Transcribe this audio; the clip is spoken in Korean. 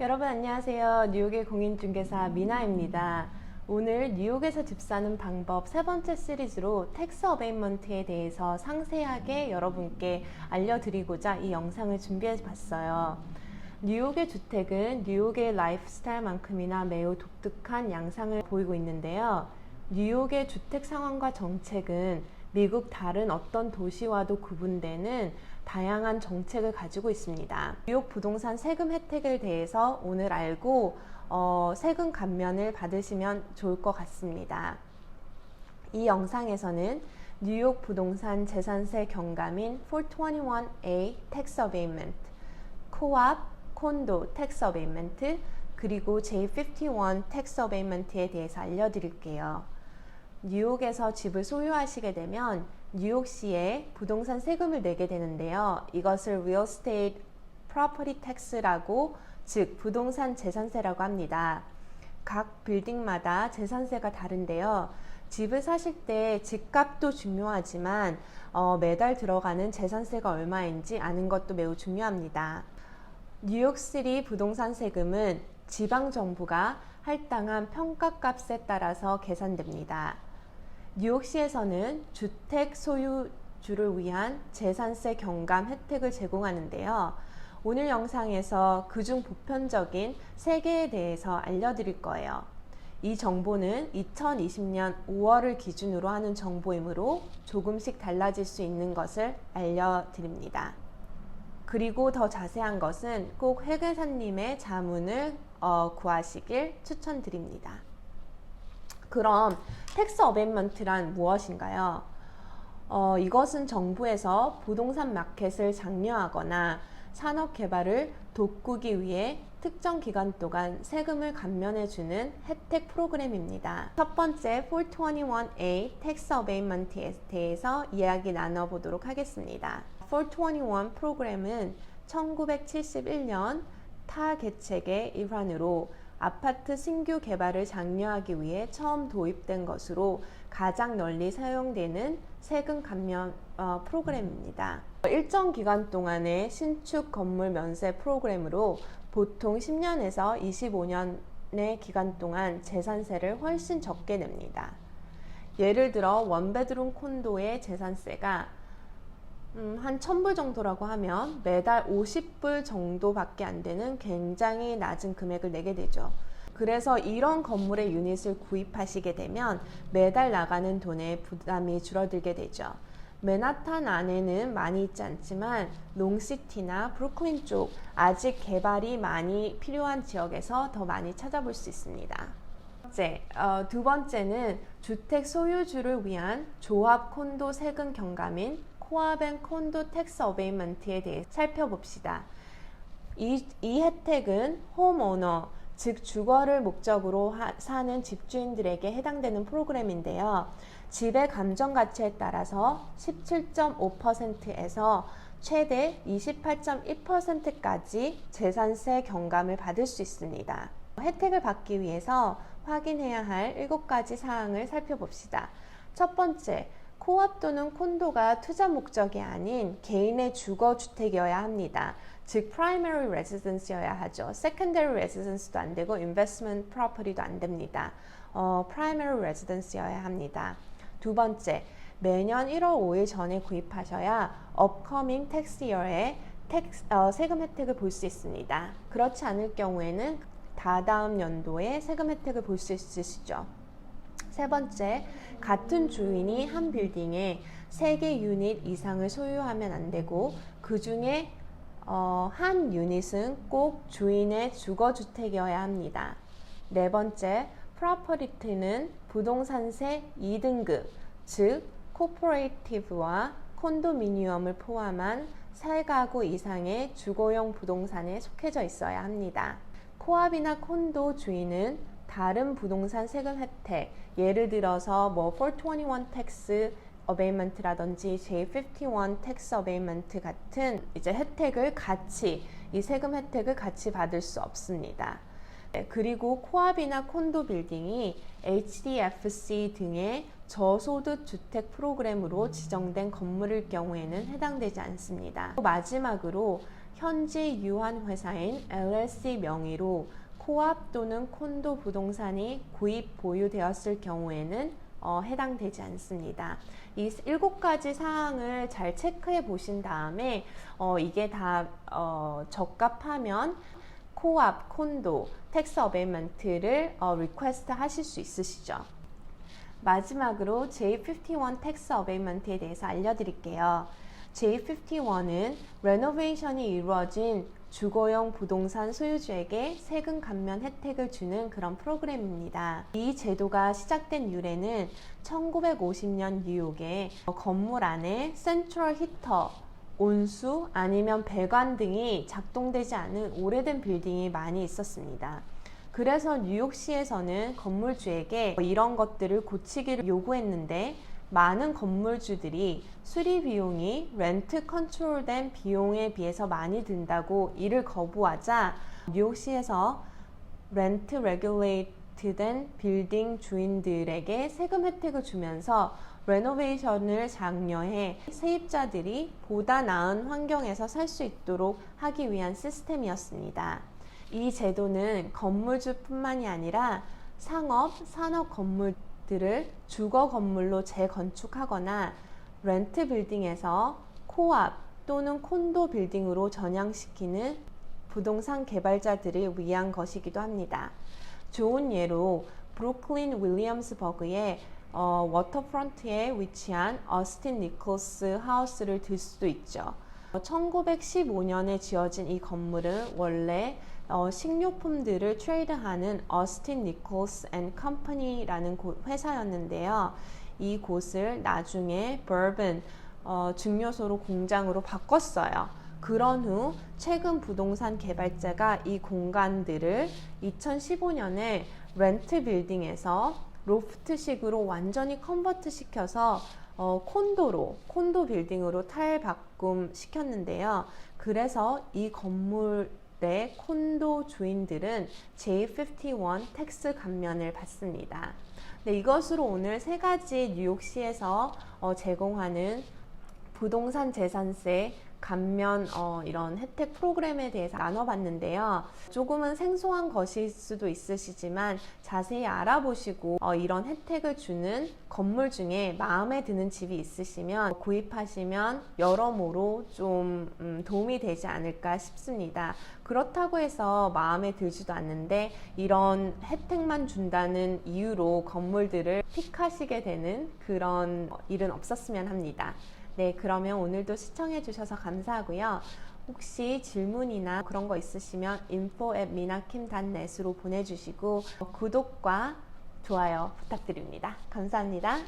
여러분 안녕하세요. 뉴욕의 공인중개사 미나입니다. 오늘 뉴욕에서 집 사는 방법 세 번째 시리즈로 텍스 어베이먼트에 대해서 상세하게 여러분께 알려드리고자 이 영상을 준비해 봤어요. 뉴욕의 주택은 뉴욕의 라이프 스타일만큼이나 매우 독특한 양상을 보이고 있는데요. 뉴욕의 주택 상황과 정책은 미국 다른 어떤 도시와도 구분되는 다양한 정책을 가지고 있습니다. 뉴욕 부동산 세금 혜택에 대해서 오늘 알고 어, 세금 감면을 받으시면 좋을 것 같습니다. 이 영상에서는 뉴욕 부동산 재산세 경감인 421A 텍스 어베이먼트, 코앞 콘도 텍스 어베이먼트, 그리고 J51 텍스 어베이먼트에 대해서 알려드릴게요. 뉴욕에서 집을 소유하시게 되면 뉴욕시에 부동산 세금을 내게 되는데요. 이것을 Real Estate Property Tax라고 즉 부동산 재산세라고 합니다. 각 빌딩마다 재산세가 다른데요. 집을 사실 때 집값도 중요하지만 어, 매달 들어가는 재산세가 얼마인지 아는 것도 매우 중요합니다. 뉴욕시리 부동산 세금은 지방 정부가 할당한 평가값에 따라서 계산됩니다. 뉴욕시에서는 주택 소유주를 위한 재산세 경감 혜택을 제공하는데요. 오늘 영상에서 그중 보편적인 3개에 대해서 알려드릴 거예요. 이 정보는 2020년 5월을 기준으로 하는 정보이므로 조금씩 달라질 수 있는 것을 알려드립니다. 그리고 더 자세한 것은 꼭 회계사님의 자문을 어, 구하시길 추천드립니다. 그럼 텍스 어베이먼트란 무엇인가요? 어, 이것은 정부에서 부동산 마켓을 장려하거나 산업 개발을 돕기 위해 특정 기간 동안 세금을 감면해주는 혜택 프로그램입니다. 첫 번째 421A 텍스 어베이먼트에 대해서 이야기 나눠보도록 하겠습니다. 421 프로그램은 1971년 타 개책의 일환으로 아파트 신규 개발을 장려하기 위해 처음 도입된 것으로 가장 널리 사용되는 세금 감면 어, 프로그램입니다. 일정 기간 동안의 신축 건물 면세 프로그램으로 보통 10년에서 25년의 기간 동안 재산세를 훨씬 적게 냅니다. 예를 들어 원베드룸 콘도의 재산세가 음, 한 1000불 정도라고 하면 매달 50불 정도밖에 안 되는 굉장히 낮은 금액을 내게 되죠. 그래서 이런 건물의 유닛을 구입하시게 되면 매달 나가는 돈의 부담이 줄어들게 되죠. 맨하탄 안에는 많이 있지 않지만 롱시티나 브루클린 쪽 아직 개발이 많이 필요한 지역에서 더 많이 찾아볼 수 있습니다. 번째, 어, 두 번째는 주택 소유주를 위한 조합 콘도 세금 경감인 코아벤 콘도 텍스 어베이먼트에 대해 살펴봅시다. 이, 이 혜택은 홈오너, 즉 주거를 목적으로 하, 사는 집주인들에게 해당되는 프로그램인데요. 집의 감정 가치에 따라서 17.5%에서 최대 28.1%까지 재산세 경감을 받을 수 있습니다. 혜택을 받기 위해서 확인해야 할 7가지 사항을 살펴봅시다. 첫 번째, 코업 또는 콘도가 투자 목적이 아닌 개인의 주거 주택이어야 합니다. 즉 primary residence여야 하죠. secondary residence도 안 되고 investment property도 안 됩니다. 어, primary residence여야 합니다. 두 번째, 매년 1월 5일 전에 구입하셔야 upcoming tax year에 어, 세금 혜택을 볼 수 있습니다. 그렇지 않을 경우에는 다다음 연도에 세금 혜택을 볼 수 있으시죠. 세 번째, 같은 주인이 한 빌딩에 3개 유닛 이상을 소유하면 안 되고 그 중에 어, 한 유닛은 꼭 주인의 주거주택이어야 합니다. 네 번째, 프로퍼리티는 부동산세 2등급, 즉 코퍼레이티브와 콘도미니엄을 포함한 3가구 이상의 주거용 부동산에 속해져 있어야 합니다. 코압이나 콘도 주인은 다른 부동산 세금 혜택, 예를 들어서 뭐 421 텍스 어베이먼트라든지 J51 텍스 어베이먼트 같은 이제 혜택을 같이 이 세금 혜택을 같이 받을 수 없습니다. 네, 그리고 코압이나 콘도 빌딩이 HDFC 등의 저소득 주택 프로그램으로 지정된 건물일 경우에는 해당되지 않습니다. 마지막으로 현지 유한 회사인 LLC 명의로 코앞 또는 콘도 부동산이 구입 보유되었을 경우에는 어, 해당되지 않습니다. 이 일곱 가지 사항을 잘 체크해 보신 다음에 어, 이게 다 어, 적합하면 코앞, 콘도, 텍스 어베이먼트를 어, 리퀘스트 하실 수 있으시죠. 마지막으로 J51 텍스 어베이먼트에 대해서 알려드릴게요. J51은 레노베이션이 이루어진 주거용 부동산 소유주에게 세금 감면 혜택을 주는 그런 프로그램입니다. 이 제도가 시작된 유래는 1950년 뉴욕에 건물 안에 센트럴 히터, 온수 아니면 배관 등이 작동되지 않은 오래된 빌딩이 많이 있었습니다. 그래서 뉴욕시에서는 건물주에게 이런 것들을 고치기를 요구했는데 많은 건물주들이 수리 비용이 렌트 컨트롤된 비용에 비해서 많이 든다고 이를 거부하자 뉴욕시에서 렌트 레귤레이트된 빌딩 주인들에게 세금 혜택을 주면서 레노베이션을 장려해 세입자들이 보다 나은 환경에서 살 수 있도록 하기 위한 시스템이었습니다. 이 제도는 건물주뿐만이 아니라 상업, 산업 건물 들을 주거 건물로 재건축하거나 렌트 빌딩에서 코앞 또는 콘도 빌딩으로 전향시키는 부동산 개발자들을 위한 것이기도 합니다. 좋은 예로 브루클린 윌리엄스버그의 어, 워터프런트에 위치한 어스틴 니콜스 하우스를 들 수도 있죠. 1915년에 지어진 이 건물은 원래 어, 식료품들을 트레이드하는 어스틴 니콜스 앤 컴퍼니라는 회사였는데요. 이 곳을 나중에 버번 어, 증류소로 공장으로 바꿨어요. 그런 후 최근 부동산 개발자가 이 공간들을 2015년에 렌트 빌딩에서 로프트식으로 완전히 컨버트 시켜서 어, 콘도로 콘도 빌딩으로 탈바꿈 시켰는데요. 그래서 이 건물 의 콘도 주인들은 J51 텍스 감면을 받습니다. 네, 이것으로 오늘 세 가지 뉴욕시에서 어, 제공하는 부동산 재산세 감면 어, 이런 혜택 프로그램에 대해서 나눠봤는데요. 조금은 생소한 것일 수도 있으시지만 자세히 알아보시고 어, 이런 혜택을 주는 건물 중에 마음에 드는 집이 있으시면 구입하시면 여러모로 좀 음, 도움이 되지 않을까 싶습니다. 그렇다고 해서 마음에 들지도 않는데 이런 혜택만 준다는 이유로 건물들을 픽하시게 되는 그런 일은 없었으면 합니다. 네, 그러면 오늘도 시청해 주셔서 감사하고요. 혹시 질문이나 그런 거 있으시면 info at minakim.net으로 보내주시고 구독과 좋아요 부탁드립니다. 감사합니다.